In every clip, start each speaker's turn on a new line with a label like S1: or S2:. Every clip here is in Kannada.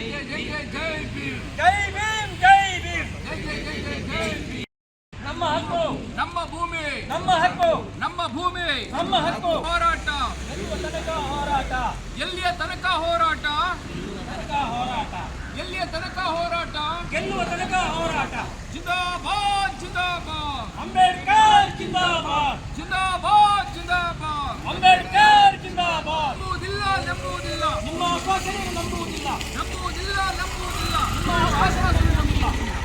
S1: ಜೈ ಭೀಮ್ ಜೈ ಭೀಮ್ ನಮ್ಮ ಹಕ್ಕು
S2: ನಮ್ಮ ಭೂಮಿ
S1: ನಮ್ಮ ಹಕ್ಕು
S2: ನಮ್ಮ ಭೂಮಿ
S1: ನಮ್ಮ ಹಕ್ಕು
S2: ಹೋರಾಟ ಎಲ್ಲಿಯ ತನಕ ಹೋರಾಟ
S1: ತನಕ ಹೋರಾಟ
S2: ಎಲ್ಲಿಯ ತನಕ ಹೋರಾಟ
S1: ಗೆಲ್ಲುವ ತನಕ ಹೋರಾಟ
S2: ಜಿಂದಾಬಾದ್ ಜಿಂದಾಬಾದ್
S1: ಅಂಬೇಡ್ಕರ್ ಜಿಂದಾಬಾದ್
S2: ಜಿಂದಾಬಾದ್ ಜಿಂದಾಬಾದ್
S1: ಅಂಬೇಡ್ಕರ್ ಜಿಂದಾಬಾದ್
S2: ನಂಬುವುದಿಲ್ಲ ನಂಬುವುದಿಲ್ಲ
S1: ನಿಮ್ಮ ಆಶ್ವಾಸನೆ ನಂಬುವುದಿಲ್ಲ
S2: ನಂಬುವುದಿಲ್ಲ ನಂಬುವುದಿಲ್ಲ
S1: ನಿಮ್ಮ ಆಶ್ವಾಸನೆ ನಂಬುವುದಿಲ್ಲ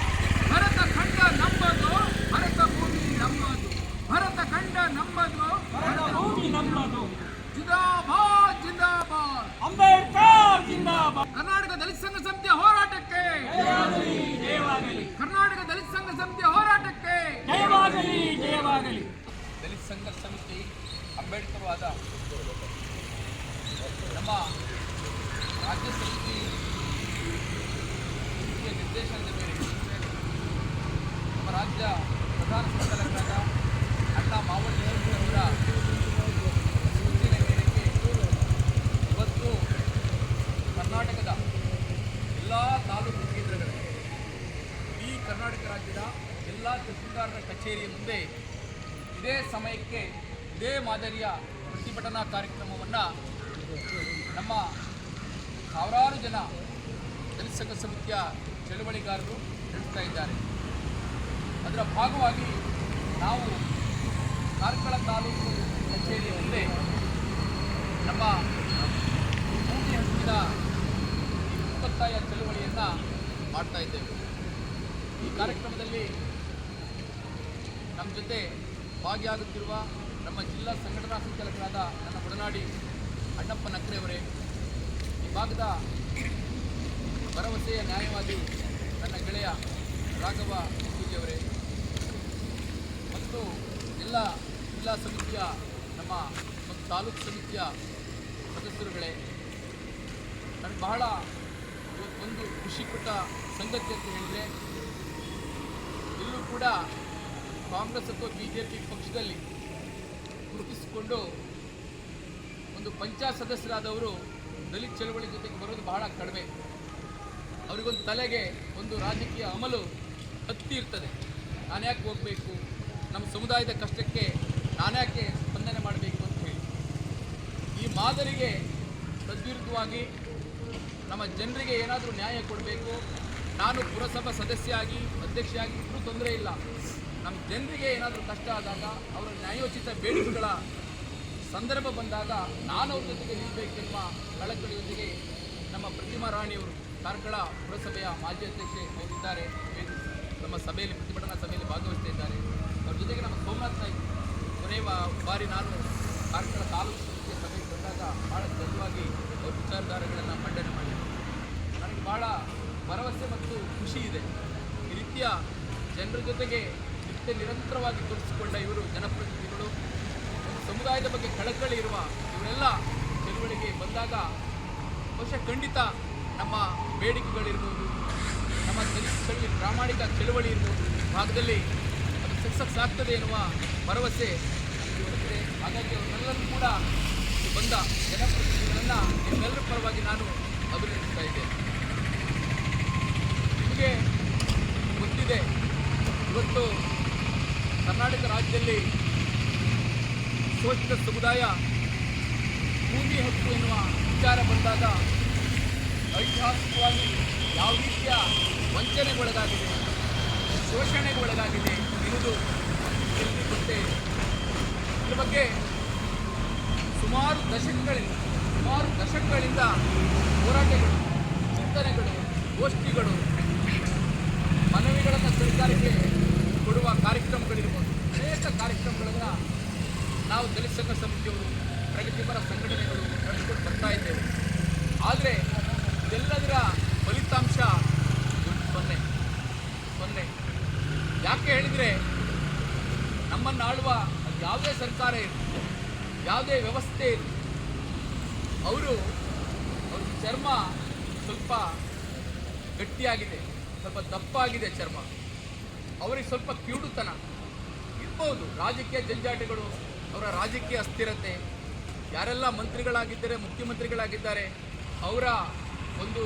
S2: ಭರತ ಖಂಡ ನಮ್ಮದು ಭರತ ಭೂಮಿ ನಮ್ಮದು ಭರತ ಖಂಡ ನಮ್ಮದು
S1: ಭಾರತ ಭೂಮಿ ನಮ್ಮದು
S2: ಜಿಂದಾಬಾದ್ ಜಿಂದಾಬಾದ್
S1: ಅಂಬೇಡ್ಕರ್ ಜಿಂದಾಬಾದ್
S2: ಕರ್ನಾಟಕ ದಲಿತ ಸಂಘ ಸಮಿತಿಯ ಹೋರಾಟಕ್ಕೆ
S1: ಜಯವಾಗಲಿ ಜಯವಾಗಲಿ
S2: ಕರ್ನಾಟಕ ದಲಿತ ಸಂಘ ಸಮಿತಿಯ ಹೋರಾಟಕ್ಕೆ
S1: ಜಯವಾಗಲಿ ಜಯವಾಗಲಿ
S2: ದಲಿತ ಸಂಘರ್ಷ ಸಮಿತಿ ಅಂಬೇಡ್ಕರ್ ವಾದ ನಮ್ಮ ರಾಜ್ಯ ಸಮಿತಿ ಸಮಿತಿಯ ನಿರ್ದೇಶನದ ಮೇರೆಗೆ ನಮ್ಮ ರಾಜ್ಯ ಪ್ರಧಾನ ಸಂಚಾಲಕರಾದ ಅಣ್ಣ ಮಾವಳ್ಳಿ ಅವರ ಸೂಚನೆ ಮೇರೆಗೆ ಇವತ್ತು ಕರ್ನಾಟಕದ ಎಲ್ಲ ತಾಲೂಕು ಕೇಂದ್ರಗಳಲ್ಲಿ ಈ ಕರ್ನಾಟಕ ರಾಜ್ಯದ ಎಲ್ಲ ತಹಸೀಲ್ದಾರರ ಕಚೇರಿಯ ಮುಂದೆ ಇದೇ ಸಮಯಕ್ಕೆ ಇದೇ ಮಾದರಿಯ ಪ್ರತಿಭಟನಾ ಕಾರ್ಯಕ್ರಮವನ್ನು ನಮ್ಮ ಸಾವಿರಾರು ಜನ ಸಂಘ ಸಮಿತಿಯ ಚಳುವಳಿಗಾರರು ನಡೆಸ್ತಾ ಇದ್ದಾರೆ. ಅದರ ಭಾಗವಾಗಿ ನಾವು ಕಾರ್ಕಳ ತಾಲೂಕು ಕಚೇರಿಯ ಮುಂದೆ ನಮ್ಮ ಭೂಮಿ ಹಕ್ಕಿನ ಈ ಮುಕ್ಕೊತ್ತಾಯ ಚಳುವಳಿಯನ್ನು ಮಾಡ್ತಾ ಇದ್ದೇವೆ. ಈ ಕಾರ್ಯಕ್ರಮದಲ್ಲಿ ನಮ್ಮ ಜೊತೆ ಭಾಗಿಯಾಗುತ್ತಿರುವ ನಮ್ಮ ಜಿಲ್ಲಾ ಸಂಘಟನಾ ಸಂಚಾಲಕರಾದ ನನ್ನ ಒಡನಾಡಿ ಅಣ್ಣಪ್ಪ ನಕ್ರೆಯವರೇ, ಈ ಭಾಗದ ಭರವಸೆಯ ನ್ಯಾಯವಾದಿ ನನ್ನ ಗೆಳೆಯ ರಾಘವ ಪೂಜೆಯವರೇ ಮತ್ತು ಎಲ್ಲ ಜಿಲ್ಲಾ ಸಮಿತಿಯ ನಮ್ಮ ಮತ್ತು ತಾಲೂಕು ಸಮಿತಿಯ ಸದಸ್ಯರುಗಳೇ, ನನಗೆ ಬಹಳ ಒಂದು ಖುಷಿ ಕೊಟ್ಟ ಸಂಗತಿ ಅಂತ ಹೇಳಿದರೆ, ಇಲ್ಲೂ ಕೂಡ ಕಾಂಗ್ರೆಸ್ ಅಥವಾ ಬಿ ಜೆ ಪಿ ಪಕ್ಷದಲ್ಲಿ ಗುರುತಿಸಿಕೊಂಡು ಒಂದು ಪಂಚಾಯತ್ ಸದಸ್ಯರಾದವರು ದಲಿತ ಚಳವಳಿ ಜೊತೆಗೆ ಬರೋದು ಬಹಳ ಕಡಿಮೆ. ಅವರಿಗೊಂದು ತಲೆಗೆ ಒಂದು ರಾಜಕೀಯ ಅಮಲು ಹತ್ತಿ ಇರ್ತದೆ. ನಾನು ಯಾಕೆ ಹೋಗಬೇಕು? ನಮ್ಮ ಸಮುದಾಯದ ಕಷ್ಟಕ್ಕೆ ನಾನ್ಯಾಕೆ ಸ್ಪಂದನೆ ಮಾಡಬೇಕು ಅಂತ ಹೇಳಿ. ಈ ಮಾದರಿಗೆ ತದ್ವಿರುದ್ಧವಾಗಿ ನಮ್ಮ ಜನರಿಗೆ ಏನಾದರೂ ನ್ಯಾಯ ಕೊಡಬೇಕು. ನಾನು ಪುರಸಭಾ ಸದಸ್ಯ ಆಗಿ ಅಧ್ಯಕ್ಷೆಯಾಗಿ ಇಬ್ಬರೂ ತೊಂದರೆ ಇಲ್ಲ. ನಮ್ಮ ಜನರಿಗೆ ಏನಾದರೂ ಕಷ್ಟ ಆದಾಗ ಅವರ ನ್ಯಾಯೋಚಿತ ಬೇಡಿಕೆಗಳ ಸಂದರ್ಭ ಬಂದಾಗ ನಾನು ಅವ್ರ ಜೊತೆಗೆ ನಿಲ್ಲಬೇಕೆಂಬ ಕಳಕಳಿಯೊಂದಿಗೆ ನಮ್ಮ ಪ್ರತಿಮಾ ರಾಣಿಯವರು ಕಾರ್ಕಳ ಪುರಸಭೆಯ ಮಾಜಿ ಅಧ್ಯಕ್ಷೆ ಅವರಿದ್ದಾರೆ. ನಮ್ಮ ಸಭೆಯಲ್ಲಿ ಪ್ರತಿಭಟನಾ ಸಭೆಯಲ್ಲಿ ಭಾಗವಹಿಸ್ತಾ ಇದ್ದಾರೆ ಅವ್ರ ಜೊತೆಗೆ ನಮ್ಮ ಸೋಮನಾಥ್ ನಾಯ್ಕ ಕೊನೆಯ ಬಾರಿ ನಾನು ಕಾರ್ಕಳ ತಾಲೂಕು ಸಮಿತಿಯ ಸಭೆಗೆ ಬಂದಾಗ ಭಾಳ ಜಲ್ವಾಗಿ ಅವ್ರ ವಿಚಾರಧಾರೆಗಳನ್ನು ಮಂಡನೆ ಮಾಡಿದರು. ನನಗೆ ಭಾಳ ಭರವಸೆ ಮತ್ತು ಖುಷಿ ಇದೆ. ಈ ರೀತಿಯ ಜನರ ಜೊತೆಗೆ ನಿತ್ಯ ನಿರಂತರವಾಗಿ ತೋರಿಸಿಕೊಂಡ ಇವರು ಜನಪ್ರತಿನಿಧಿಗಳು. ಸಮುದಾಯದ ಬಗ್ಗೆ ಕಳಕಳಿ ಇರುವ ಇವರೆಲ್ಲ ಚಳುವಳಿಗೆ ಬಂದಾಗ ಬಹುಶಃ ಖಂಡಿತ ನಮ್ಮ ಬೇಡಿಕೆಗಳಿರ್ಬೋದು, ನಮ್ಮ ಚಳಿ ಪ್ರಾಮಾಣಿಕ ಚಳುವಳಿ ಇರ್ಬೋದು ಭಾಗದಲ್ಲಿ ಅದು ಸಕ್ಸಸ್ ಆಗ್ತದೆ ಎನ್ನುವ ಭರವಸೆ ಇವರಿದೆ ಹಾಗಾಗಿ ಅವರೆಲ್ಲರೂ ಕೂಡ ಬಂದ ಜನಪ್ರತಿನಿಧಿಗಳನ್ನು ನಿಮ್ಮೆಲ್ಲರ ಪರವಾಗಿ ನಾನು ಅಭಿನಂದಿಸ್ತಾ ಇದ್ದೇನೆ. ನಿಮಗೆ ಗೊತ್ತಿದೆ, ಇವತ್ತು ಕರ್ನಾಟಕ ರಾಜ್ಯದಲ್ಲಿ ಶೋಷಿತ ಸಮುದಾಯ ಭೂಮಿ ಹಕ್ಕು ಎನ್ನುವ ವಿಚಾರ ಬಂದಾಗ ಐತಿಹಾಸಿಕವಾಗಿ ಯಾವ ರೀತಿಯ ವಂಚನೆಗೊಳಗಾಗಿದೆ, ಶೋಷಣೆಗೊಳಗಾಗಿದೆ ಎನ್ನುವುದು ತಿಳಿದುಕೊಂಡೆ ಇದರ ಇದೆ. ಇದ್ರ ಬಗ್ಗೆ ಸುಮಾರು ದಶಕಗಳಿಂದ ಸುಮಾರು ದಶಕಗಳಿಂದ ಹೋರಾಟಗಳು, ಚಿಂತನೆಗಳು, ಗೋಷ್ಠಿಗಳು, ಮನವಿಗಳನ್ನು ಸರ್ಕಾರಕ್ಕೆ ಕೊಡುವ ಕಾರ್ಯಕ್ರಮಗಳಿರ್ಬೋದು, ಅನೇಕ ಕಾರ್ಯಕ್ರಮಗಳನ್ನು ನಾವು ದಲಿತ ಸಂಘ ಸಮಿತಿಯವರು ಪ್ರಗತಿಪರ ಸಂಘಟನೆಗಳು ನಡೆಸಿಕೊಂಡು ಬರ್ತಾ ಇದ್ದೇವೆ. ಆದರೆ ಇದೆಲ್ಲದರ ಫಲಿತಾಂಶ ಸೊನ್ನೆ ಸೊನ್ನೆ. ಯಾಕೆ ಹೇಳಿದರೆ ನಮ್ಮನ್ನು ಆಳುವ ಯಾವುದೇ ಸರ್ಕಾರ ಇರಲಿ, ಯಾವುದೇ ವ್ಯವಸ್ಥೆ ಇರಲಿ, ಅವರು ಅವ್ರ ಚರ್ಮ ಸ್ವಲ್ಪ ಗಟ್ಟಿಯಾಗಿದೆ, ಸ್ವಲ್ಪ ದಪ್ಪಾಗಿದೆ ಚರ್ಮ. ಅವರಿಗೆ ಸ್ವಲ್ಪ ಕಿವುಡುತನ. ಇರ್ಬೋದು, ರಾಜಕೀಯ ಜಂಜಾಟಗಳು, ಅವರ ರಾಜಕೀಯ ಅಸ್ಥಿರತೆ. ಯಾರೆಲ್ಲ ಮಂತ್ರಿಗಳಾಗಿದ್ದಾರೆ, ಮುಖ್ಯಮಂತ್ರಿಗಳಾಗಿದ್ದಾರೆ, ಅವರ ಒಂದು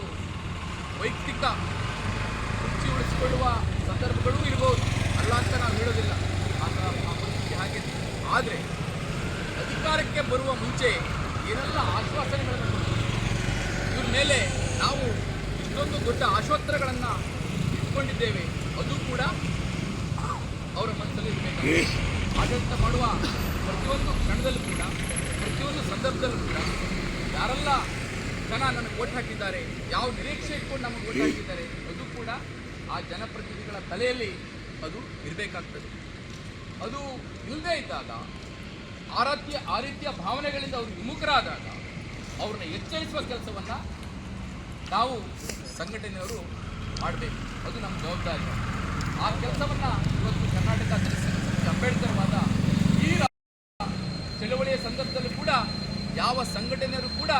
S2: ವೈಯಕ್ತಿಕ ರುಚಿ ಉಳಿಸಿಕೊಳ್ಳುವ ಸಂದರ್ಭಗಳೂ ಇರ್ಬೋದು. ಅಲ್ಲ ಅಂತ ನಾವು ಹೇಳೋದಿಲ್ಲ. ಆ ಪರಿಸ್ಥಿತಿ ಹಾಗೆ ಆದರೆ, ಅಧಿಕಾರಕ್ಕೆ ಬರುವ ಮುಂಚೆ ಏನೆಲ್ಲ ಆಶ್ವಾಸನೆಗಳನ್ನು ಇವ್ರ ಮೇಲೆ ನಾವು ಇಷ್ಟೊಂದು ದೊಡ್ಡ ಆಶೋತ್ತರಗಳನ್ನು ಇಟ್ಕೊಂಡಿದ್ದೇವೆ. ಅದು ಕೂಡ ಅವರ ಮನಸ್ಸಲ್ಲಿ ಇರಬೇಕು ಆಡಳಿತ ಮಾಡುವ ಪ್ರತಿಯೊಂದು ಕ್ಷಣದಲ್ಲೂ ಕೂಡ ಪ್ರತಿಯೊಂದು ಸಂದರ್ಭದಲ್ಲೂ ಕೂಡ ಯಾರೆಲ್ಲ ಜನ ನನಗೆ ಓಟ್ ಹಾಕಿದ್ದಾರೆ ಯಾವ ನಿರೀಕ್ಷೆ ಇಟ್ಕೊಂಡು ನಮಗೆ ಓಟ್ ಹಾಕಿದ್ದಾರೆ ಅದು ಕೂಡ ಆ ಜನಪ್ರತಿನಿಧಿಗಳ ತಲೆಯಲ್ಲಿ ಅದು ಇರಬೇಕಾಗ್ತದೆ. ಅದು ಇಲ್ಲದೇ ಇದ್ದಾಗ ಆ ರೀತಿಯ ಆ ರೀತಿಯ ಭಾವನೆಗಳಿಂದ ಅವರು ವಿಮುಖರಾದಾಗ ಅವ್ರನ್ನ ಎಚ್ಚರಿಸುವ ಕೆಲಸವನ್ನು ನಾವು ಸಂಘಟನೆಯವರು ಮಾಡಬೇಕು. ಅದು ನಮ್ಮ ಜವಾಬ್ದಾರಿ. ಆ ಕೆಲಸವನ್ನು ಇವತ್ತು ಕರ್ನಾಟಕ ಅಂಬೇಡ್ಕರ್ ವಾದ ಈ ಚಳವಳಿಯ ಸಂದರ್ಭದಲ್ಲೂ ಕೂಡ ಯಾವ ಸಂಘಟನೆಯರು ಕೂಡ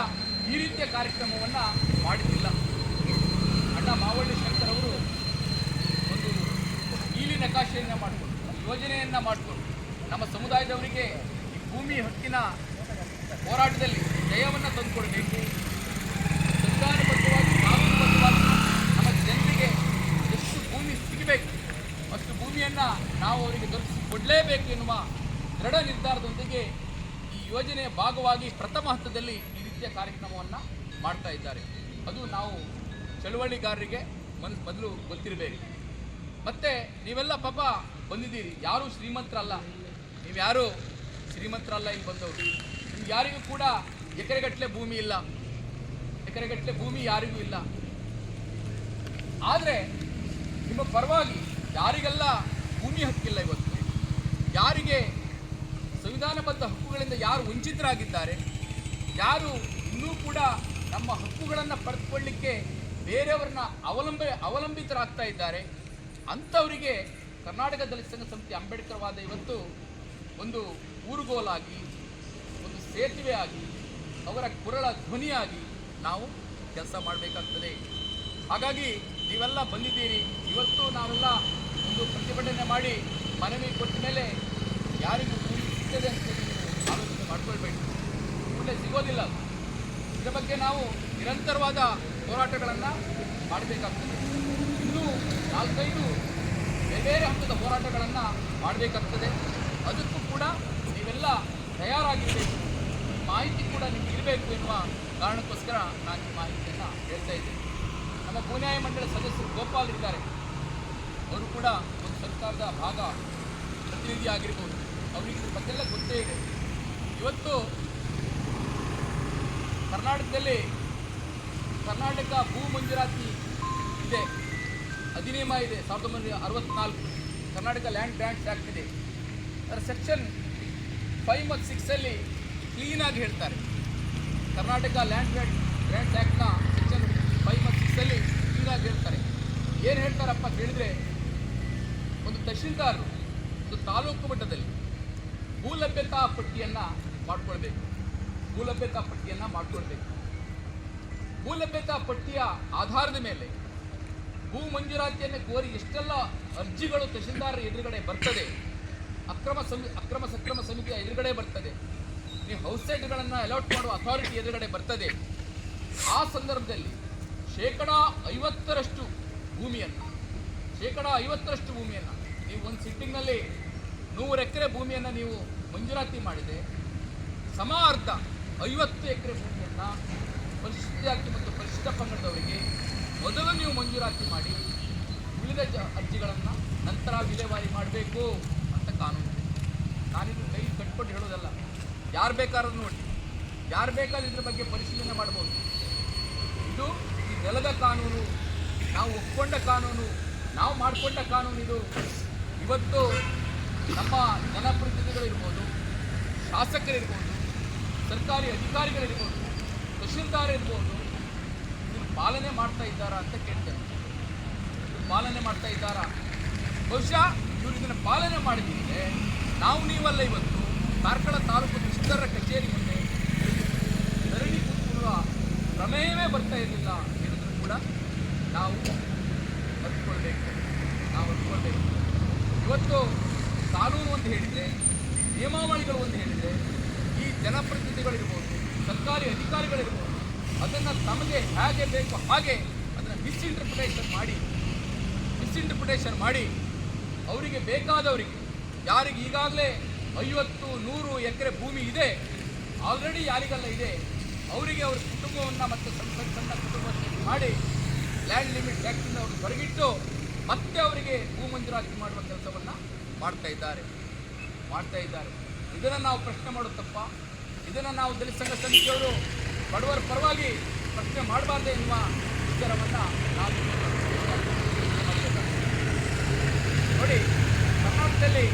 S2: ಈ ರೀತಿಯ ಕಾರ್ಯಕ್ರಮವನ್ನು ಮಾಡಿದ್ದಿಲ್ಲ. ಅಣ್ಣ ಮಾವಳ್ಳಿ ಶಂಕರ್ ಅವರು ಒಂದು ನೀಲಿ ನಕಾಶೆಯನ್ನು ಮಾಡಿಕೊಂಡು ಯೋಜನೆಯನ್ನು ಮಾಡಿಕೊಂಡು ನಮ್ಮ ಸಮುದಾಯದವರಿಗೆ ಈ ಭೂಮಿ ಹಕ್ಕಿನ ಹೋರಾಟದಲ್ಲಿ ಜಯವನ್ನು ತಂದುಕೊಡ್ಬೇಕು. ಸಂವಿಧಾನಬದ್ಧವಾಗಿ ಕಾನೂನುಬದ್ಧವಾಗಿ ನಮ್ಮ ಜನರಿಗೆ ಎಷ್ಟು ಭೂಮಿ ಸಿಗಬೇಕು ಅಷ್ಟು ಭೂಮಿಯನ್ನು ನಾವು ಅವರಿಗೆ ದೊರಕಿಸಿ ಕೊಡಲೇಬೇಕು ಎನ್ನುವ ದೃಢ ನಿರ್ಧಾರದೊಂದಿಗೆ ಈ ಯೋಜನೆಯ ಭಾಗವಾಗಿ ಪ್ರಥಮ ಹಂತದಲ್ಲಿ ಈ ರೀತಿಯ ಕಾರ್ಯಕ್ರಮವನ್ನು ಮಾಡ್ತಾ ಇದ್ದಾರೆ. ಅದು ನಾವು ಚಳುವಳಿಗಾರರಿಗೆ ಮನ್, ಮೊದಲು ಗೊತ್ತಿರಬೇಕು. ಮತ್ತೆ ನೀವೆಲ್ಲ ಪಾಪ ಬಂದಿದ್ದೀರಿ. ಯಾರೂ ಶ್ರೀಮಂತರಲ್ಲ. ನೀವು ಯಾರು ಶ್ರೀಮಂತರಲ್ಲ ಇಲ್ಲಿ ಬಂದವರು. ನಿಮ್ಗೆ ಯಾರಿಗೂ ಕೂಡ ಎಕರೆಗಟ್ಟಲೆ ಭೂಮಿ ಇಲ್ಲ. ಎಕರೆಗಟ್ಟಲೆ ಭೂಮಿ ಯಾರಿಗೂ ಇಲ್ಲ. ಆದರೆ ನಿಮ್ಮ ಪರವಾಗಿ ಯಾರಿಗೆಲ್ಲ ಭೂಮಿ ಹಕ್ಕಿಲ್ಲ ಇವತ್ತು? ಯಾರಿಗೆ ಸಂವಿಧಾನಬದ್ಧ ಹಕ್ಕುಗಳಿಂದ ಯಾರು ವಂಚಿತರಾಗಿದ್ದಾರೆ, ಯಾರು ಇನ್ನೂ ಕೂಡ ನಮ್ಮ ಹಕ್ಕುಗಳನ್ನು ಪಡೆದುಕೊಳ್ಳಿಕ್ಕೆ ಬೇರೆಯವ್ರನ್ನ ಅವಲಂಬ, ಅವಲಂಬಿತರಾಗ್ತಾ ಇದ್ದಾರೆ, ಅಂಥವರಿಗೆ ಕರ್ನಾಟಕ ದಲಿತ ಸಂಘ ಸಂಸ್ಥೆ ಅಂಬೇಡ್ಕರ್ವಾದ ಇವತ್ತು ಒಂದು ಊರುಗೋಲಾಗಿ, ಒಂದು ಸೇತುವೆ ಆಗಿ, ಅವರ ಕುರಳ ಧ್ವನಿಯಾಗಿ ನಾವು ಕೆಲಸ ಮಾಡಬೇಕಾಗ್ತದೆ. ಹಾಗಾಗಿ ನೀವೆಲ್ಲ ಬಂದಿದ್ದೀರಿ, ಇವತ್ತು ನಾವೆಲ್ಲ ಒಂದು ಪ್ರತಿಭಟನೆ ಮಾಡಿ ಮನವಿ ಕೊಟ್ಟ ಮೇಲೆ ಯಾರಿಗೂ ಸಿಗ್ತದೆ ಅಂತ ಹೇಳಿ ಆಲೋಚನೆ ಮಾಡ್ಕೊಳ್ಬೇಕು. ಕೂಡಲೇ ಸಿಗೋದಿಲ್ಲ. ಇದರ ಬಗ್ಗೆ ನಾವು ನಿರಂತರವಾದ ಹೋರಾಟಗಳನ್ನು ಮಾಡಬೇಕಾಗ್ತದೆ. ಇನ್ನೂ ನಾಲ್ಕೈದು ಬೇರೆ ಬೇರೆ ಹಂತದ ಹೋರಾಟಗಳನ್ನು ಮಾಡಬೇಕಾಗ್ತದೆ. ಅದಕ್ಕೂ ಕೂಡ ನೀವೆಲ್ಲ ತಯಾರಾಗಿರಬೇಕು. ಮಾಹಿತಿ ಕೂಡ ನಿಮ್ಗೆ ಇರಬೇಕು ಎನ್ನುವ ಕಾರಣಕ್ಕೋಸ್ಕರ ನಾನು ಈ ಮಾಹಿತಿಯನ್ನು ಹೇಳ್ತಾ ಇದ್ದೇನೆ. ನಮ್ಮ ಭೂನ್ಯಾಯ ಮಂಡಳ ಸದಸ್ಯರು ಗೋಪಾಲ್ ಇದ್ದಾರೆ. ಅವರು ಕೂಡ ಒಂದು ಸರ್ಕಾರದ ಭಾಗ ಪ್ರತಿನಿಧಿ ಆಗಿರ್ಬೋದು ಅವರಿಗೆ ಇದ್ರ ಬಗ್ಗೆಲ್ಲ ಗೊತ್ತೇ ಇದೆ. ಇವತ್ತು ಕರ್ನಾಟಕದಲ್ಲಿ ಕರ್ನಾಟಕ ಭೂ ಮಂಜೂರಾತಿ ಇದೆ. ಅಧಿನಿಯಮ ಇದೆ, ಸಾವಿರದ ಒಂಬೈನೂರ ಅರವತ್ನಾಲ್ಕು. ಕರ್ನಾಟಕ ಲ್ಯಾಂಡ್ ಗ್ರ್ಯಾಂಟ್ಸ್ ಆ್ಯಕ್ಟ್ ಇದೆ. ಅದರ ಸೆಕ್ಷನ್ ಫೈವ್ ಮತ್ತು ಸಿಕ್ಸಲ್ಲಿ ಕ್ಲೀನಾಗಿ ಹೇಳ್ತಾರೆ. ಕರ್ನಾಟಕ ಲ್ಯಾಂಡ್ ಗ್ರ್ಯಾಂಟ್ ಗ್ರ್ಯಾಂಟ್ಸ್ ಆ್ಯಕ್ಟ್ನ ಸೆಕ್ಷನ್ ಫೈವ್ ಮತ್ತು ಸಿಕ್ಸಲ್ಲಿ ಕ್ಲೀನಾಗಿ ಹೇಳ್ತಾರೆ. ಏನು ಹೇಳ್ತಾರಪ್ಪ ಕೇಳಿದರೆ, ಒಂದು ತಹಶೀಲ್ದಾರರು ಒಂದು ತಾಲೂಕು ಮಟ್ಟದಲ್ಲಿ ಭೂಲಭ್ಯತಾ ಪಟ್ಟಿಯನ್ನು ಮಾಡ್ಕೊಳ್ಬೇಕು. ಮೂಲಭ್ಯತಾ ಪಟ್ಟಿಯನ್ನು ಮಾಡ್ಕೊಳ್ಬೇಕು. ಮೂಲಭ್ಯತಾ ಪಟ್ಟಿಯ ಆಧಾರದ ಮೇಲೆ ಭೂ ಮಂಜೂರಾತಿಯನ್ನು ಕೋರಿ ಎಷ್ಟೆಲ್ಲ ಅರ್ಜಿಗಳು ತಹಶೀಲ್ದಾರರ ಎದುರುಗಡೆ ಬರ್ತದೆ, ಅಕ್ರಮ ಸಮಿ ಅಕ್ರಮ ಸಕ್ರಮ ಸಮಿತಿಯ ಎದುರುಗಡೆ ಬರ್ತದೆ, ನೀವು ಹೌಸ್ ಸೈಟ್ಗಳನ್ನು ಅಲಾಟ್ ಮಾಡುವ ಅಥಾರಿಟಿ ಎದುರುಗಡೆ ಬರ್ತದೆ, ಆ ಸಂದರ್ಭದಲ್ಲಿ ಶೇಕಡ ಐವತ್ತರಷ್ಟು ಭೂಮಿಯನ್ನು, ಶೇಕಡ ಐವತ್ತರಷ್ಟು ಭೂಮಿಯನ್ನು ನೀವು ಒಂದು ಸಿಟ್ಟಿಂಗ್ನಲ್ಲಿ ನೂರು ಎಕರೆ ಭೂಮಿಯನ್ನು ನೀವು ಮಂಜೂರಾತಿ ಮಾಡಿದೆ ಸಮ ಅರ್ಧ ಐವತ್ತು ಎಕರೆ ಭೂಮಿಯನ್ನು ಪರಿಶಿಷ್ಟ ಜಾತಿ ಮತ್ತು ಪರಿಶಿಷ್ಟ ಪಂಗಡದವರಿಗೆ ಮೊದಲು ನೀವು ಮಂಜೂರಾತಿ ಮಾಡಿ ಉಳಿದ ಜ ಅರ್ಜಿಗಳನ್ನು ನಂತರ ವಿಲೇವಾರಿ ಮಾಡಬೇಕು ಅಂತ ಕಾನೂನು. ನಾನಿದು ಕೈ ಕಟ್ಕೊಂಡು ಹೇಳೋದಲ್ಲ. ಯಾರು ಬೇಕಾದ್ರೂ ನೋಡಿ. ಯಾರು ಬೇಕಾದ್ರೂ ಇದ್ರ ಬಗ್ಗೆ ಪರಿಶೀಲನೆ ಮಾಡ್ಬೋದು. ಇದು ಈ ನೆಲದ ಕಾನೂನು, ನಾವು ಒಪ್ಕೊಂಡ ಕಾನೂನು, ನಾವು ಮಾಡಿಕೊಂಡ ಕಾನೂನು ಇದು. ಇವತ್ತು ನಮ್ಮ ಜನಪ್ರತಿನಿಧಿಗಳಿರ್ಬೋದು ಶಾಸಕರಿರ್ಬೋದು ಸರ್ಕಾರಿ ಅಧಿಕಾರಿಗಳಿರ್ಬೋದು ತಹಶೀಲ್ದಾರ್ ಇರ್ಬೋದು ಇದನ್ನು ಪಾಲನೆ ಮಾಡ್ತಾ ಇದ್ದಾರಾ ಅಂತ ಇದನ್ನ ಪಾಲನೆ ಮಾಡ್ತಾ ಇದ್ದಾರಾ? ಬಹುಶಃ ಇವರು ಇದನ್ನು ಪಾಲನೆ ಮಾಡಿದ್ರೆ ನಾವು ನೀವಲ್ಲ ಇವತ್ತು ಕಾರ್ಕಳ ತಾಲೂಕು ತಹಶೀಲ್ದಾರರ ಕಚೇರಿ ಮುಂದೆ ಧರಣಿ ಕೂತ್ಕೊಳ್ಳುವ ಪ್ರಮೇಯವೇ ಬರ್ತಾ ಇರಲಿಲ್ಲ ಹೇಳಿದ್ರು ಕೂಡ ನಾವು ಹತ್ಕೊಳ್ಬೇಕು ನಾವು ಹತ್ಕೊಳ್ಬೇಕು ಇವತ್ತು ಹೇಳಿದರೆ, ನಿಯಮಾವಳಿಗಳು ಒಂದು ಹೇಳಿದರೆ, ಈ ಜನಪ್ರತಿನಿಧಿಗಳಿರ್ಬೋದು, ಸರ್ಕಾರಿ ಅಧಿಕಾರಿಗಳಿರ್ಬೋದು, ಅದನ್ನು ತಮಗೆ ಹೇಗೆ ಬೇಕು ಹಾಗೆ ಅದನ್ನು ಮಿಸ್ಇಂಟರ್ಪ್ರಿಟೇಷನ್ ಮಾಡಿ ಮಿಸ್ಇಂಟರ್ಪ್ರಿಟೇಷನ್ ಮಾಡಿ, ಅವರಿಗೆ ಬೇಕಾದವರಿಗೆ, ಯಾರಿಗೆ ಈಗಾಗಲೇ ಐವತ್ತು, ನೂರು ಎಕರೆ ಭೂಮಿ ಇದೆ ಆಲ್ರೆಡಿ ಯಾರಿಗೆಲ್ಲ ಇದೆ, ಅವರಿಗೆ ಅವ್ರ ಕುಟುಂಬವನ್ನು ಮತ್ತು ಸಣ್ಣ ಸಣ್ಣ ಕುಟುಂಬವನ್ನು ಮಾಡಿ ಲ್ಯಾಂಡ್ ಲಿಮಿಟ್ ಟ್ಯಾಕ್ಸಿಂದ ಅವರು ಹೊರಗಿಟ್ಟು ಮತ್ತೆ ಅವರಿಗೆ ಭೂ ಮಂಜೂರಾತಿ ಮಾಡುವ ಕೆಲಸವನ್ನು ಮಾಡ್ತಾ ಇದ್ದಾರೆ. ಮಾಡ್ತಾ ಇದ್ದಾರೆ. ಇದನ್ನು ನಾವು ಪ್ರಶ್ನೆ ಮಾಡುತ್ತಪ್ಪ. ಇದನ್ನು ನಾವು ದಲಿತ ಸಂಘ ಸಮಿತಿಯವರು ಬಡವರ ಪರವಾಗಿ ಪ್ರಶ್ನೆ ಮಾಡಬಾರ್ದೆ ಎನ್ನುವ ವಿಚಾರವನ್ನು ನಾವು ನೋಡಿ, ಕರ್ನಾಟಕದಲ್ಲಿ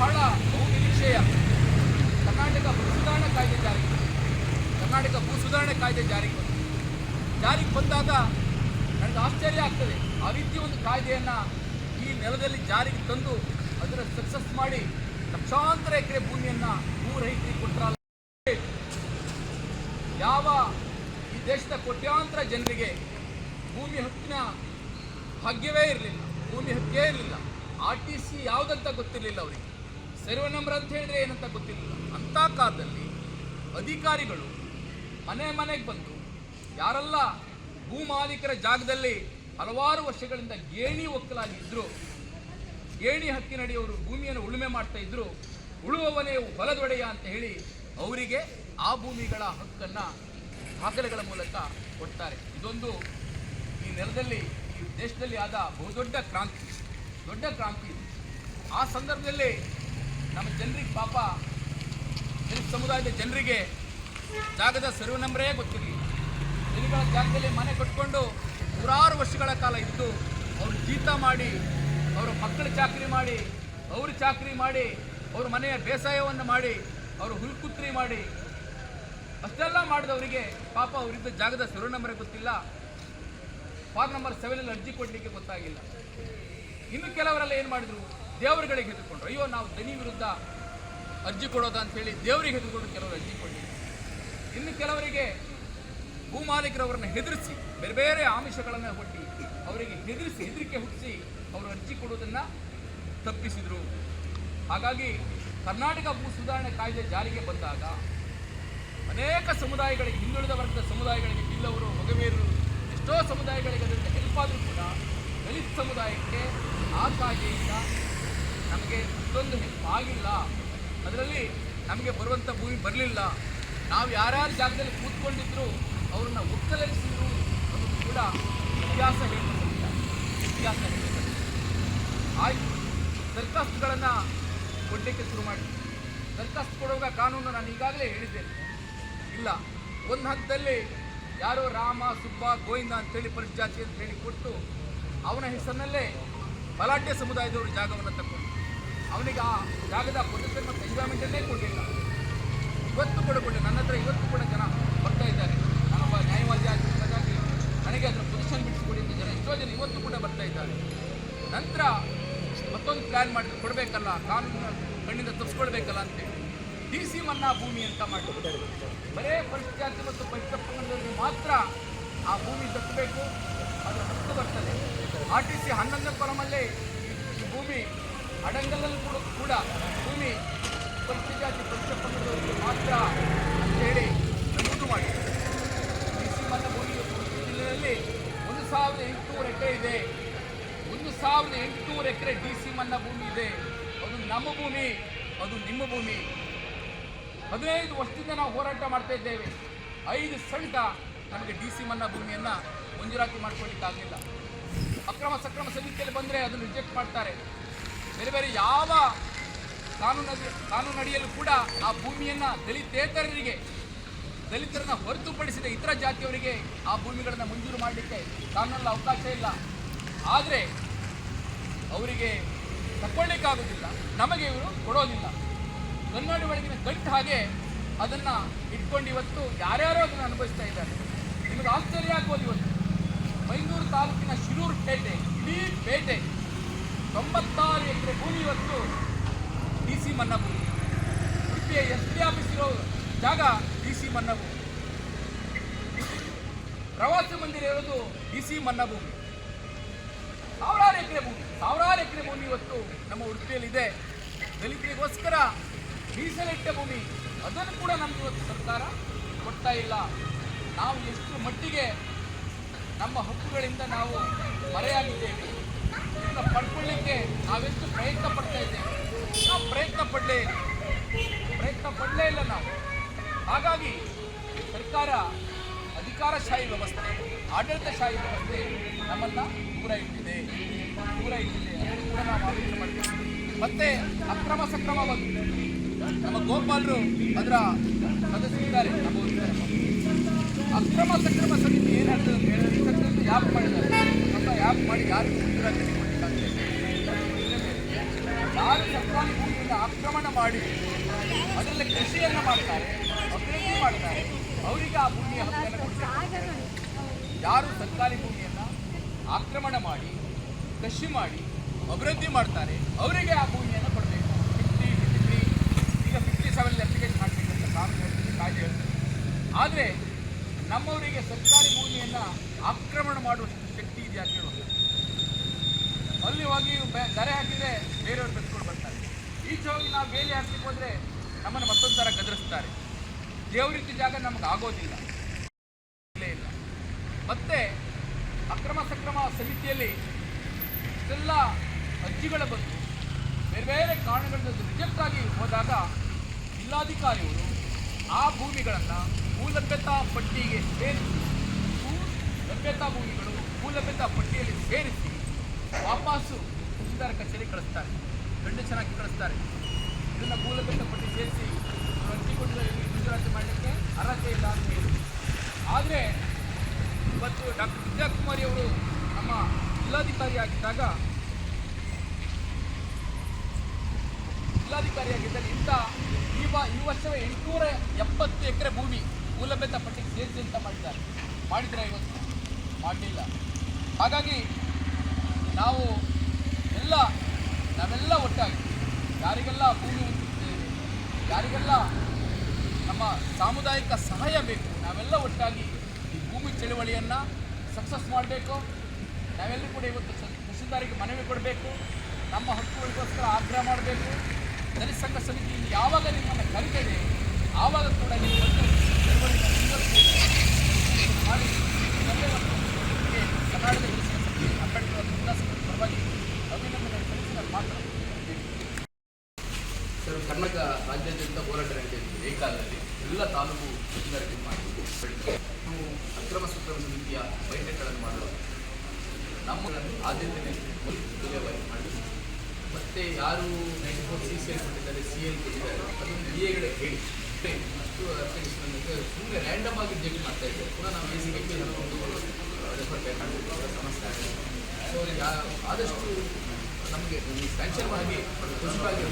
S2: ಬಹಳ ಬಹು ನಿರೀಕ್ಷೆಯ ಕರ್ನಾಟಕ ಭೂ ಸುಧಾರಣೆ ಕಾಯ್ದೆ ಜಾರಿಗೆ. ಕರ್ನಾಟಕ ಭೂ ಸುಧಾರಣೆ ಕಾಯ್ದೆ ಜಾರಿಗೆ ಬಂತು ಜಾರಿಗೆ ಬಂದಾಗ ನನಗೆ ಆಶ್ಚರ್ಯ ಆಗ್ತದೆ. ಆ ರೀತಿ ಒಂದು ಕಾಯ್ದೆಯನ್ನು ಈ ನೆಲದಲ್ಲಿ ಜಾರಿಗೆ ತಂದು ಅದರ ಸಕ್ಸಸ್ ಮಾಡಿ ಲಕ್ಷಾಂತರ ಎಕರೆ ಭೂಮಿಯನ್ನು ಭೂ ರೈತರಿಗೆ ಕೊಟ್ಟರಲ್ಲ ಯಾವ ಈ ದೇಶದ ಕೋಟ್ಯಾಂತರ ಜನರಿಗೆ ಭೂಮಿ ಹಕ್ಕಿನ ಭಾಗ್ಯವೇ ಇರಲಿಲ್ಲ, ಭೂಮಿ ಹಕ್ಕೇ ಇರಲಿಲ್ಲ. ಆರ್ ಟಿ ಸಿ ಯಾವುದಂತ ಗೊತ್ತಿರಲಿಲ್ಲ ಅವರಿಗೆ. ಸರ್ವೆ ನಂಬರ್ ಅಂತ ಹೇಳಿದ್ರೆ ಏನಂತ ಗೊತ್ತಿರಲಿಲ್ಲ. ಅಂಥ ಕಾಲದಲ್ಲಿ ಅಧಿಕಾರಿಗಳು ಮನೆ ಮನೆಗೆ ಬಂದು ಯಾರೆಲ್ಲ ಭೂ ಮಾಲೀಕರ ಜಾಗದಲ್ಲಿ ಹಲವಾರು ವರ್ಷಗಳಿಂದ ಗೇಣಿ ಒಕ್ಕಲಾಗಿದ್ದರು ಗೇಣಿ ಹಕ್ಕಿನಡಿಯವರು ಭೂಮಿಯನ್ನು ಉಳುಮೆ ಮಾಡ್ತಾ ಇದ್ರು, ಉಳುವವನೇ ಹೊಲದೊಡೆಯ ಅಂತ ಹೇಳಿ ಅವರಿಗೆ ಆ ಭೂಮಿಗಳ ಹಕ್ಕನ್ನು ದಾಖಲೆಗಳ ಮೂಲಕ ಕೊಡ್ತಾರೆ. ಇದೊಂದು ಈ ನೆಲದಲ್ಲಿ, ಈ ದೇಶದಲ್ಲಿ ಆದ ಬಹುದೊಡ್ಡ ಕ್ರಾಂತಿ. ದೊಡ್ಡ ಕ್ರಾಂತಿ ಆ ಸಂದರ್ಭದಲ್ಲಿ ನಮ್ಮ ಜನರಿಗೆ ಪಾಪ ಸಮುದಾಯದ ಜನರಿಗೆ ಜಾಗದ ಸರ್ವನಂಬರೇ ನಂಬರೇ ಗೊತ್ತಿರಲಿಲ್ಲ ದಲಿಗಳ ಜಾಗದಲ್ಲಿ ಮನೆ ಕಟ್ಕೊಂಡು ನೂರಾರು ವರ್ಷಗಳ ಕಾಲ ಇದ್ದು, ಅವರು ಜೀತ ಮಾಡಿ ಅವರ ಮಕ್ಕಳು ಚಾಕರಿ ಮಾಡಿ, ಅವರು ಚಾಕರಿ ಮಾಡಿ, ಅವ್ರ ಮನೆಯ ಬೇಸಾಯವನ್ನು ಮಾಡಿ, ಅವರು ಹುಲ್ಕುತ್ರಿ ಮಾಡಿ. ಅಷ್ಟೆಲ್ಲ ಮಾಡಿದವರಿಗೆ ಪಾಪ ಅವರಿದ್ದ ಜಾಗದ ಸರ್ವ ನಂಬರ್ ಗೊತ್ತಿಲ್ಲ. ಫಾರ್ಮ್ ನಂಬರ್ ಸೆವೆನಲ್ಲಿ ಅರ್ಜಿ ಕೊಡಲಿಕ್ಕೆ ಗೊತ್ತಾಗಿಲ್ಲ. ಇನ್ನು ಕೆಲವರೆಲ್ಲ ಏನು ಮಾಡಿದ್ರು? ದೇವರುಗಳಿಗೆ ಹೆದ್ದುಕೊಂಡ್ರು ಅಯ್ಯೋ, ನಾವು ದನಿ ವಿರುದ್ಧ ಅರ್ಜಿ ಕೊಡೋದಾ ಅಂತೇಳಿ ದೇವರಿಗೆ ಹೆದ್ಕೊಂಡು ಕೆಲವರು ಅರ್ಜಿ ಕೊಡಲಿಲ್ಲ ಇನ್ನು ಕೆಲವರಿಗೆ ಭೂಮಾಲೀಕರವರನ್ನು ಹೆದರಿಸಿ, ಬೇರೆ ಬೇರೆ ಆಮಿಷಗಳನ್ನು ಕೊಟ್ಟು ಅವರಿಗೆ ಹೆದರಿಸಿ, ಹೆದರಿಕೆ ಹುಟ್ಟಿಸಿ ಅವರು ಅರ್ಜಿ ಕೊಡುವುದನ್ನು ತಪ್ಪಿಸಿದರು. ಹಾಗಾಗಿ ಕರ್ನಾಟಕ ಭೂ ಸುಧಾರಣೆ ಕಾಯ್ದೆ ಜಾರಿಗೆ ಬಂದಾಗ ಅನೇಕ ಸಮುದಾಯಗಳಿಗೆ, ಹಿಂದುಳಿದ ವರ್ಗದ ಸಮುದಾಯಗಳಿಗೆ ಬಿಲ್ಲವರು ಮಗವೀರರು ಎಷ್ಟೋ ಸಮುದಾಯಗಳಿಗೆ ಅದರಿಂದ ಹೆಲ್ಪ್ ಆದರೂ ಕೂಡ ದಲಿತ ಸಮುದಾಯಕ್ಕೆ ಆ ಕಾಯ್ದೆಯಿಂದ ನಮಗೆ ಅಷ್ಟೊಂದು ಹೆಲ್ಪ್ ಆಗಿಲ್ಲ. ಅದರಲ್ಲಿ ನಮಗೆ ಬರುವಂಥ ಭೂಮಿ ಬರಲಿಲ್ಲ. ನಾವು ಯಾರ್ಯಾರು ಜಾಗದಲ್ಲಿ ಕೂತ್ಕೊಂಡಿದ್ರು ಅವ್ರನ್ನ ಅನ್ನೋದು ಕೂಡ ಇತಿಹಾಸ ಹೇಳ್ತದೆ ಇತಿಹಾಸ ಹೇಳ್ತದೆ ಆಯಿತು, ದರ್ಖಾಸ್ತುಗಳನ್ನು ಕೊಡಲಿಕ್ಕೆ ಶುರು ಮಾಡಿ ದರ್ಖಾಸ್ತು ಕೊಡುವಾಗ ಕಾನೂನು ನಾನು ಈಗಾಗಲೇ ಹೇಳಿದ್ದೇನೆ. ಇಲ್ಲ, ಒಂದು ಹಂತದಲ್ಲಿ ಯಾರೋ ರಾಮ, ಸುಬ್ಬ, ಗೋವಿಂದ ಅಂತೇಳಿ ಪರಿಜಾತಿ ಅಂತ ಹೇಳಿ ಕೊಟ್ಟು ಅವನ ಹೆಸರಿನಲ್ಲೇ ಬಲಾಢ್ಯ ಸಮುದಾಯದವರು ಜಾಗವನ್ನು ತಗೊಂಡು ಅವನಿಗೆ ಆ ಜಾಗದ ಪೊಸಿಷನ್ ಮತ್ತು ಎಂಜಾಯ್ಮೆಂಟನ್ನೇ ಕೊಡಲಿಲ್ಲ. ಇವತ್ತು ಕೂಡ ಕೊಡಲಿ ನನ್ನ ಹತ್ರ ಇವತ್ತು ಕೂಡ ಜನ ಬರ್ತಾ ಇದ್ದಾರೆ. ನಾನೊಬ್ಬ ಆಗಿರ್ತಕ್ಕಾಗಿ ನನಗೆ ಅದರ ಪೊಸಿಷನ್ ಬಿಡಿಸಿಕೊಡಿ ಅಂತ ಜನ ಎಷ್ಟೋ ಜನ ಇವತ್ತು ಕೂಡ ಬರ್ತಾ ಇದ್ದಾರೆ. ನಂತರ ಮತ್ತೊಂದು ಪ್ಲ್ಯಾನ್ ಮಾಡಿದ್ರು ಕೊಡಬೇಕಲ್ಲ, ಕಾನೂನು ಕಣ್ಣಿಂದ ತಪ್ಪಿಸ್ಕೊಳ್ಬೇಕಲ್ಲ ಅಂತೇಳಿ ಡಿ ಸಿ ಮನ್ನಾ ಭೂಮಿ ಅಂತ ಮಾಡಿಕೊಡ್ತಾರೆ ಬರೇ ಪರಿಸ್ಥಿತಿ ಮತ್ತು ಪರಿಸರ ಮಾತ್ರ ಆ ಭೂಮಿ ದಕ್ಕಬೇಕು ಅದರ ಹಕ್ಕು ಬರ್ತದೆ. ಆರ್ ಟಿ ಸಿ ಹನ್ನೊಂದನೇ ಪರಮಲ್ಲೇ ಈ ಭೂಮಿ ಅಡಂಗಲಲ್ಲಿ ಕೂಡ ಕೂಡ ಭೂಮಿ ಪರಿಸ್ಥಿತಿ ಪರಿಷ್ಠ ಪಂಗಡದವರಿಗೆ ಮಾತ್ರ ಅಂತೇಳಿ ನಮೂದು ಮಾಡಿ ಡಿ ಸಿ ಮನ್ನಾ ಭೂಮಿ ಉಡುಪಿ ಜಿಲ್ಲೆಯಲ್ಲಿ ಒಂದು ಸಾವಿರದ ಎಂಟುನೂರು ಎಕರೆ ಇದೆ ಒಂದು ಸಾವಿರದ ಎಂಟುನೂರು ಎಕರೆ ಡಿ ಸಿ ಮನ್ನಾ ಭೂಮಿ ಇದೆ ಅದು ನಮ್ಮ ಭೂಮಿ ಅದು ನಿಮ್ಮ ಭೂಮಿ ಹದಿನೈದು ವರ್ಷದಿಂದ ನಾವು ಹೋರಾಟ ಮಾಡ್ತಾ ಇದ್ದೇವೆ. ಐದು ಸಹಿತ ನಮಗೆ ಡಿ ಸಿ ಮನ್ನಾ ಭೂಮಿಯನ್ನು ಮಂಜೂರಾತಿ ಮಾಡ್ಕೊಳ್ಳಿಕ್ಕಾಗಲಿಲ್ಲ ಅಕ್ರಮ ಸಕ್ರಮ ಸಮಿತಿಯಲ್ಲಿ ಬಂದರೆ ಅದನ್ನು ರಿಜೆಕ್ಟ್ ಮಾಡ್ತಾರೆ. ಬೇರೆ ಬೇರೆ ಯಾವ ಕಾನೂನು ಕಾನೂನಡಿಯಲ್ಲೂ ಕೂಡ ಆ ಭೂಮಿಯನ್ನು ದಲಿತೇತರರಿಗೆ, ದಲಿತರನ್ನ ಹೊರತುಪಡಿಸಿದ ಇತರ ಜಾತಿಯವರಿಗೆ ಆ ಭೂಮಿಗಳನ್ನು ಮಂಜೂರು ಮಾಡಲಿಕ್ಕೆ ಕಾನೂನಲ್ಲಿ ಅವಕಾಶ ಇಲ್ಲ. ಆದರೆ ಅವರಿಗೆ ತಗೊಳ್ಳಿಕ್ಕಾಗೋದಿಲ್ಲ ನಮಗೆ ಇವರು ಕೊಡೋದಿಲ್ಲ. ಕನ್ನಡ ಒಳಗಿನ ಗಂಟು ಹಾಗೆ ಅದನ್ನು ಇಟ್ಕೊಂಡು ಇವತ್ತು ಯಾರ್ಯಾರೋ ಅದನ್ನು ಅನುಭವಿಸ್ತಾ ಇದ್ದಾರೆ. ನಿಮಗೆ ಆಶ್ಚರ್ಯ ಆಗ್ಬೋದು ಇವತ್ತು. ಮೈಸೂರು ತಾಲೂಕಿನ ಶಿರೂರು ಪೇಟೆ, ಇಡೀ ಪೇಟೆ ತೊಂಬತ್ತಾರು ಎಕರೆ ಭೂಮಿ ಇವತ್ತು ಡಿ ಸಿ ಮನ್ನಾ ಭೂಮಿ ಉಡುಪಿಯ ಎಸ್ ಡಿ ಆಫೀಸ್ ಇರೋ ಜಾಗ ಡಿ ಸಿ ಮನ್ನಾ ಭೂಮಿ ಪ್ರವಾಸಿ ಮಂದಿರ ಇರೋದು ಡಿ ಸಿ ಮನ್ನಾ ಸಾವಿರಾರು ಎಕರೆ ಭೂಮಿ, ಸಾವಿರಾರು ಎಕರೆ ಭೂಮಿ ಇವತ್ತು ನಮ್ಮ ಉಡುಪಿಯಲ್ಲಿದೆ. ದಲಿತರಿಗೋಸ್ಕರ ಮೀಸಲಿಟ್ಟ ಭೂಮಿ, ಅದನ್ನು ಕೂಡ ನಮ್ಗೆ ಇವತ್ತು ಸರ್ಕಾರ ಕೊಡ್ತಾ ಇಲ್ಲ. ನಾವು ಎಷ್ಟು ಮಟ್ಟಿಗೆ ನಮ್ಮ ಹಕ್ಕುಗಳಿಂದ ನಾವು ಮರೆಯಾಗಿದ್ದೇವೆ ಪಡ್ಕೊಳ್ಳಿಕ್ಕೆ ನಾವೆಷ್ಟು ಪ್ರಯತ್ನ ಪಡ್ತಾ ಇದ್ದೇವೆ. ನಾವು ಪ್ರಯತ್ನ ಪಡಲೇ ಪ್ರಯತ್ನ ಪಡಲೇ ಇಲ್ಲ ನಾವು. ಹಾಗಾಗಿ ಸರ್ಕಾರ ಅಧಿಕಾರಶಾಹಿ ವ್ಯವಸ್ಥೆ ಆಡಳಿತಶಾಹಿ ವ್ಯವಸ್ಥೆ ನಮ್ಮನ್ನು ದೂರ ಇಟ್ಟಿದೆ ದೂರ ಇಟ್ಟಿದೆ ಅದನ್ನು ಕೂಡ ನಾವು ಆಲೋಚನೆ ಮಾಡ್ತೀವಿ. ಮತ್ತೆ ಅಕ್ರಮ ಸಕ್ರಮ ನಮ್ಮ ಗೋಪಾಲರು ಅದರ ಸದಸ್ಯರಿದ್ದಾರೆ ನಮ್ಮ. ಅಕ್ರಮ ಸಕ್ರಮ ಸಮಿತಿ ಏನು ಹೇಳ್ತದೆ ಹೇಳಿದ್ರೆ ಯಾಪ್ ಮಾಡಿದ್ದಾರೆ? ನಮ್ಮ ಯಾಪ್ ಮಾಡಿ ಯಾರು ಯಾರು ಸರ್ಕಾರಿ ಭೂಮಿಯನ್ನು ಆಕ್ರಮಣ ಮಾಡಿ ಅದರಲ್ಲಿ ಕೃಷಿಯನ್ನು ಮಾಡ್ತಾರೆ, ಅಭಿವೃದ್ಧಿ ಮಾಡ್ತಾರೆ, ಅವರಿಗೆ ಆ ಭೂಮಿಯ ಕೊಡ್ತಾರೆ. ಯಾರು ಸರ್ಕಾರಿ ಭೂಮಿಯನ್ನು ಆಕ್ರಮಣ ಮಾಡಿ, ಕೃಷಿ ಮಾಡಿ, ಅಭಿವೃದ್ಧಿ ಮಾಡ್ತಾರೆ, ಅವರಿಗೆ ಆ ಭೂಮಿಯನ್ನು ಹೇಳ್ತೀನಿ ಆದರೆ ನಮ್ಮವರಿಗೆ ಸರ್ಕಾರಿ ಭೂಮಿಯನ್ನು ಆಕ್ರಮಣ ಮಾಡುವಷ್ಟು ಶಕ್ತಿ ಇದೆಯಾ ಕೇಳೋದು ಅಲ್ಲಿ ಹೋಗಿ ದರೆ ಹಾಕಿದ್ರೆ ಬೇರೆಯವರು ಬೆಳೆಸ್ಕೊಂಡು ಬರ್ತಾರೆ. ಈಚೆ ಹೋಗಿ ನಾವು ಬೇಲಿ ಹಾಕ್ಲಿಕ್ಕೆ ಹೋದರೆ ನಮ್ಮನ್ನು ಮತ್ತೊಂದು ಥರ ಗದರಿಸ್ತಾರೆ ದೇವರಿದ್ದ ಜಾಗ ನಮಗೆ ಆಗೋದಿಲ್ಲ. ಇಲ್ಲೇ ಮತ್ತೆ ಅಕ್ರಮ ಸಕ್ರಮ ಸಮಿತಿಯಲ್ಲಿ ಎಲ್ಲ ಅರ್ಜಿಗಳ ಬಂದು ಬೇರೆ ಬೇರೆ ಕಾರಣಗಳಿಂದ ರಿಜೆಕ್ಟ್ ಆಗಿ ಹೋದಾಗ ಜಿಲ್ಲಾಧಿಕಾರಿಯವರು ಆ ಭೂಮಿಗಳನ್ನು ಮೂಲಭ್ಯತಾ ಪಟ್ಟಿಗೆ ಸೇರಿಸಿ ಲಭ್ಯತಾ ಭೂಮಿಗಳು ಮೂಲಭ್ಯತಾ ಪಟ್ಟಿಯಲ್ಲಿ ಸೇರಿಸಿ ವಾಪಸ್ಸು ತಹಸೀಲ್ದಾರ್ ಕಚೇರಿ ಕಳಿಸ್ತಾರೆ. ಕಂಡೀಷನ್ ಕಳಿಸ್ತಾರೆ. ಇದನ್ನು ಮೂಲಭ್ಯತಾ ಪಟ್ಟಿ ಸೇರಿಸಿ ಮಂಜೂರಾತಿ ಮಾಡಲಿಕ್ಕೆ ಅರ್ಹತೆ ಇಲ್ಲ ಅಂತ ಹೇಳಿ. ಆದರೆ ಇವತ್ತು ಡಾಕ್ಟರ್ ವಿದ್ಯಾಕುಮಾರಿ ಅವರು ನಮ್ಮ ಜಿಲ್ಲಾಧಿಕಾರಿಯಾಗಿದ್ದಾಗ ಜಿಲ್ಲಾಧಿಕಾರಿಯಾಗಿದ್ದಾಗ ಇಂಥ ಈ ಈ ವರ್ಷವೇ ಎಂಟುನೂರ ಎಪ್ಪತ್ತು ಎಕರೆ ಭೂಮಿ ಮೂಲಭೂತ ಪಟ್ಟಿಗೆ ಸೇರಿಸಿ ಅಂತ ಮಾಡಿದ್ದಾರೆ. ಮಾಡಿದ್ರೆ ಇವತ್ತು ಮಾಡಲಿಲ್ಲ ಹಾಗಾಗಿ ನಾವು ಎಲ್ಲ, ನಾವೆಲ್ಲ ಒಟ್ಟಾಗಿ ಯಾರಿಗೆಲ್ಲ ಭೂಮಿ ಯಾರಿಗೆಲ್ಲ ನಮ್ಮ ಸಾಮುದಾಯಿಕ ಸಹಾಯ ಬೇಕು, ನಾವೆಲ್ಲ ಒಟ್ಟಾಗಿ ಈ ಭೂಮಿ ಚಳುವಳಿಯನ್ನು ಸಕ್ಸಸ್ ಮಾಡಬೇಕು. ನಾವೆಲ್ಲರೂ ಕೂಡ ಇವತ್ತು ತಹಸೀಲ್ದಾರಿಗೆ ಮನವಿ ಕೊಡಬೇಕು. ನಮ್ಮ ಹಕ್ಕುಗಳಿಗೋಸ್ಕರ ಆಗ್ರಹ ಮಾಡಬೇಕು. ದಲಿತ ಸಂಘ ಸಮಿತಿ ಯಾವಾಗ ನಿಮ್ಮನ್ನು ಕರಿತೇವೆ ಆವಾಗ ಕೂಡ ಮಾಡಿ ಕರ್ನಾಟಕ ಅಂಬೇಡ್ಕರ್ ಸಮಿತಿ ಪರವಾಗಿ ಅಭಿನಂದನೆ ನಾನು ಸರ್, ಕರ್ನಾಟಕ ರಾಜ್ಯಾದ್ಯಂತ ಹೋರಾಟ ನಡೆದಿದೆ. ಏಕಾಲದಲ್ಲಿ ಎಲ್ಲ ತಾಲೂಕು ತಹಸೀಲ್ದಾರ್ಗೆ ಮಾಡಿ ನಾವು ಅಕ್ರಮ ಸುಕ್ರಮ ಸಮಿತಿಯ ಬೈಠಕ್ಗಳನ್ನು ಮಾಡಲು ನಮ್ಮ ಆದ್ಯತೆ ವಿಲೇವಾರಿ ಮಾಡಿ ಮತ್ತೆ ಯಾರು ninety four C C L ಕೊಟ್ಟಿದ್ದಾರೆ ಸಿ ಎಲ್ ಕೊಟ್ಟಿದ್ದಾರೆ, ಅದನ್ನು ಬಿ ಎಗಡೆ ಹೇಳಿ. ಅಷ್ಟು ಅಪ್ಲಿಕೇಶನ್ ಸುಮ್ಮನೆ ರ್ಯಾಂಡಮ್ ಆಗಿ ಜಡ್ಜ್ ಮಾಡ್ತಾ ಇದ್ದಾರೆ ಕೂಡ ನಾವು ಎ ಸಿ ಒಂದು ರೆಫರ್ ಅವರ ಸಮಸ್ಯೆ ಆಗಿದೆ. ಸೊ ಯಾ ಆದಷ್ಟು ನಮಗೆ ಸ್ಯಾಂಕ್ಷನ್ ಆಗಿ ಖುಷಿಯಾಗಿ